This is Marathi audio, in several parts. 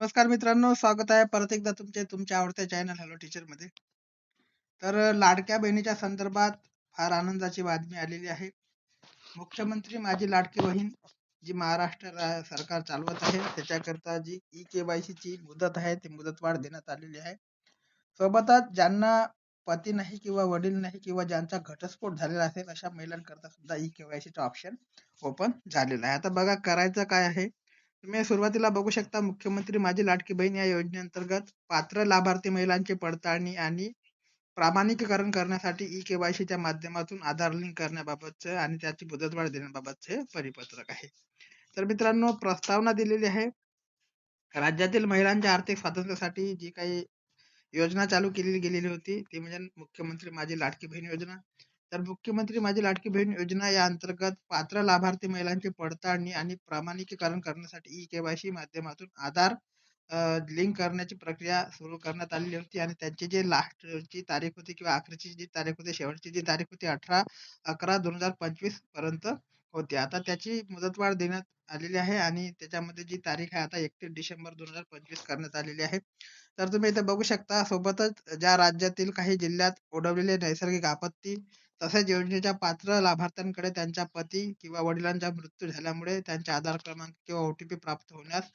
नमस्कार मित्रांनो स्वागत आहे परत एकदा तुमचे तुमच्या आवडत्या चॅनल हॅलो टीचरमध्ये. तर लाडक्या बहिणीच्या संदर्भात फार आनंदाची बातमी आलेली आहे. मुख्यमंत्री माझी लाडकी बहीण जी महाराष्ट्र सरकार चालवत आहे त्याच्याकरता जी ई केवायसी ची मुदत आहे ती मुदतवाढ देण्यात आलेली आहे. सोबतच ज्यांना पती नाही किंवा वडील नाही किंवा ज्यांचा घटस्फोट झालेला असेल अशा महिलांकरता सुद्धा ई केवायसीचं ऑप्शन ओपन झालेलं आहे. आता बघा करायचं काय आहे? तुम्ही सुरुवातीला बघू शकता मुख्यमंत्री माझी लाडकी बहीण या योजनेअंतर्गत पात्र लाभार्थी महिलांची पडताळणी आणि प्रामाणिकरण करण्यासाठी ई केवायसीच्या माध्यमातून आधार लिंक करण्याबाबतचे आणि त्याची मुदतवाढ देण्याबाबतचे परिपत्रक आहे. तर मित्रांनो प्रस्तावना दिलेली आहे. राज्यातील महिलांच्या आर्थिक स्वातंत्र्यासाठी जी काही योजना चालू केली गेलेली होती ती म्हणजे मुख्यमंत्री माझी लाडकी बहीण योजना. तर मुख्यमंत्री माझी लाडकी बहीण योजना या अंतर्गत पात्र लाभार्थी महिलांची पडताळणी आणि प्रामाणिकीकरण करण्यासाठी ई केवायसी माध्यमातून आधार लिंक करण्याची प्रक्रिया सुरू करण्यात आलेली होती आणि त्यांची जी लास्टची तारीख होती किंवा अखेरची जी तारीख होती शेवटची जी तारीख होती अठरा अकरा दोन हजार पंचवीसपर्यंत होती. आता त्याची मुदतवाढ देण्यात आलेली आहे आणि त्याच्यामध्ये जी तारीख आहे आता एकतीस डिसेंबर दोन हजार पंचवीस करण्यात आलेली आहे. तर तुम्ही इथे बघू शकता सोबतच ज्या राज्यातील काही जिल्ह्यात ओढवलेले नैसर्गिक आपत्ती तसेच योजनेच्या पात्र लाभार्थ्यांकडे त्यांच्या पती किंवा वडिलांचा मृत्यू झाल्यामुळे त्यांचे आधार क्रमांक किंवा ओटीपी प्राप्त होण्यास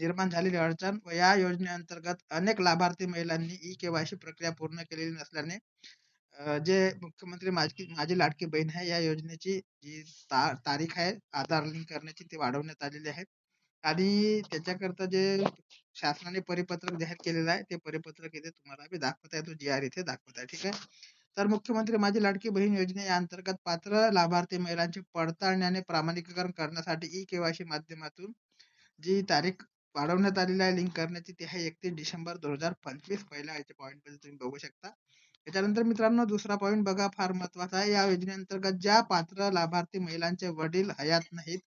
निर्माण झालेली अडचण व या योजनेअंतर्गत अनेक लाभार्थी महिलांनी ई केवायसी प्रक्रिया पूर्ण केलेली नसल्याने जे मुख्यमंत्री माझी माझी लाडकी बहीण आहे या योजनेची जी तारीख आहे आधार लिंक करण्याची ती वाढवण्यात आलेली आहे. आणि त्याच्याकरता जे शासनाने परिपत्रक जाहीर केलेलं आहे ते परिपत्रक इथे तुम्हाला मी दाखवत आहे तो जी आर इथे दाखवत आहे ठीक आहे? तर मुख्यमंत्री माझी लाडकी बहीण योजने अंतर्गत पात्र लाभार्थी महिलांची पडताळणी आणि प्रामाणिकरण करण्यासाठी ई केवायसी माध्यमातून जी तारीख वाढवण्यात आलेली आहे लिंक करण्याची ती आहे एकतीस डिसेंबर दोन हजार पंचवीस. पहिल्या याच्या पॉईंटमध्ये तुम्ही बघू शकता. त्याच्यानंतर मित्रांनो दुसरा पॉईंट बघा फार महत्त्वाचा आहे. या योजनेअंतर्गत ज्या पात्र लाभार्थी महिलांचे वडील हयात नाहीत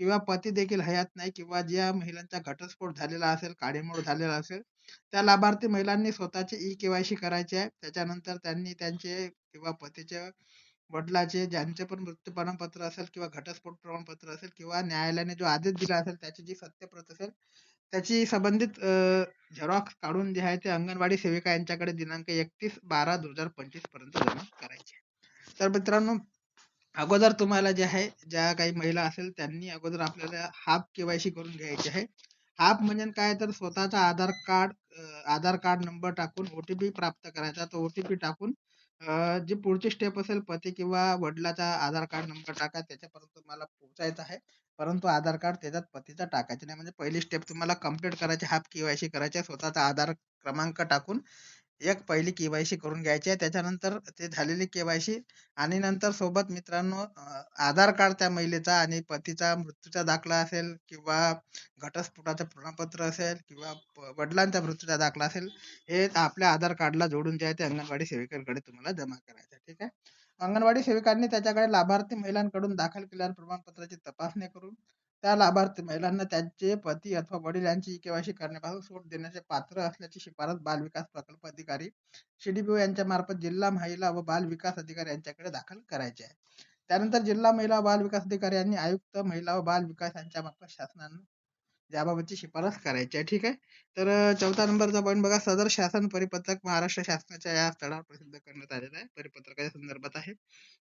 किंवा पती देखील हयात नाही किंवा ज्या महिलांचा घटस्फोट झालेला असेल काडीमोड झालेला असेल त्या लाभार्थी महिलांनी स्वतःची ई केवायसी करायची आहे. त्याच्यानंतर त्यांनी त्यांचे किंवा पतीचे वडिलाचे ज्यांचे पण मृत्यू प्रमाणपत्र असेल किंवा घटस्फोट प्रमाणपत्र असेल किंवा न्यायालयाने जो आदेश दिला असेल त्याची जी सत्यप्रत असेल त्याची संबंधित झेरॉक्स काढून जे आहे ते अंगणवाडी सेविका यांच्याकडे दिनांक एकतीस बारा दोन हजार पंचवीसपर्यंत जमा करायचे तर मित्रांनो अगोदर तुम्हाला जे आहे ज्या काही महिला असेल त्यांनी अगोदर आपल्याला हाफ केवायसी करून घ्यायची आहे. हाफ म्हणजे काय तर स्वतःचा Aadhaar card Aadhaar card number टाकून ओटीपी प्राप्त करायचा. तो ओटीपी टाकून जी पुढची स्टेप असेल पती किंवा वडिलाचा आधार कार्ड नंबर टाका. त्याच्यापर्यंत तुम्हाला पोहोचायचं आहे. परंतु आधार कार्ड त्याच्यात पतीचा टाकायचं नाही. म्हणजे पहिली स्टेप तुम्हाला कंप्लीट करायची हाफ केवायसी करायची स्वतःचा आधार क्रमांक टाकून एक पहिली केवायसी करून घ्यायची आहे. त्याच्यानंतर ते झालेली केवायसी आणि नंतर सोबत मित्रांनो आधार कार्ड त्या महिलेचा आणि पतीचा मृत्यूचा दाखला असेल किंवा घटस्फोटाचं प्रमाणपत्र असेल किंवा वडिलांचा मृत्यूचा दाखला असेल हे आपल्या आधार कार्डला जोडून जे आहे ते अंगणवाडी सेविकांकडे तुम्हाला जमा करायचं ठीक आहे? अंगणवाडी सेविकांनी त्याच्याकडे लाभार्थी महिलांकडून दाखल केलेल्या प्रमाणपत्राची तपासणी करून त्या लाभार्थी महिलांना त्यांचे पती अथवा वडील यांची केवायसी करण्यापासून सूट देण्याचे पात्र असल्याची शिफारस बाल विकास प्रकल्प अधिकारी सीडीपीओ यांच्या मार्फत जिल्हा महिला व बाल विकास अधिकारी यांच्याकडे दाखल करायचे आहे. त्यानंतर जिल्हा महिला बाल विकास अधिकारी यांनी आयुक्त महिला व बाल विकास यांच्या मार्फत शासनानं याबाबतची शिफारस करायची आहे ठीक आहे? तर चौथा नंबरचा पॉईंट बघा सदर शासन परिपत्रक महाराष्ट्र शासनाच्या या स्थळावर प्रसिद्ध करण्यात आलेला आहे. परिपत्रकाच्या संदर्भात आहे.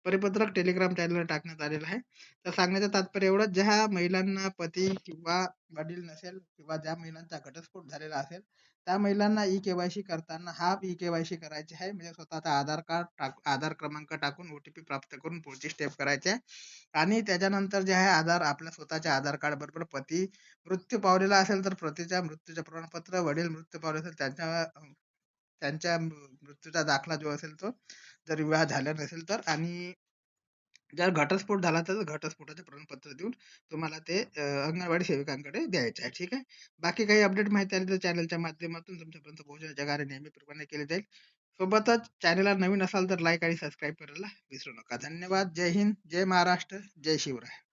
परिपत्रक टेलिग्राम चॅनलवर टाकण्यात आलेलं आहे. तर सांगण्याचं तात्पर्य एवढं ज्या महिलांना पती किंवा वडील नसेल किंवा ज्या महिलांचा घटस्फोट झालेला असेल त्या महिलांना ई केवायसी करताना हा ई केवायसी करायची आहे. म्हणजे स्वतःचा आधार कार्ड आधार क्रमांक टाकून ओटीपी प्राप्त करून पुढची स्टेप करायची आहे. आणि त्याच्यानंतर जे आहे आधार आपल्या स्वतःच्या आधार कार्ड बरोबर पती मृत्यू मृत्यू पावलेला असेल तर प्रतीच्या मृत्यूचे प्रमाणपत्र वडील मृत्यू पावले असेल त्यांच्या त्यांच्या मृत्यूचा दाखला जो असेल तो जर विवाह झाला नसेल तर आणि जर घटस्फोट झाला तर घटस्फोटाचे प्रमाणपत्र देऊन तुम्हाला ते अंगणवाडी सेविकांकडे द्यायचे आहे. ठीक आहे? बाकी काही अपडेट माहिती आली तर चॅनलच्या माध्यमातून तुमच्यापर्यंत पोहोचण्याच्या कार्य नेहमीप्रमाणे केले जाईल. सोबतच चॅनलला नवीन असाल तर लाईक आणि सबस्क्राईब करायला विसरू नका. धन्यवाद. जय हिंद. जय महाराष्ट्र. जय शिवराय.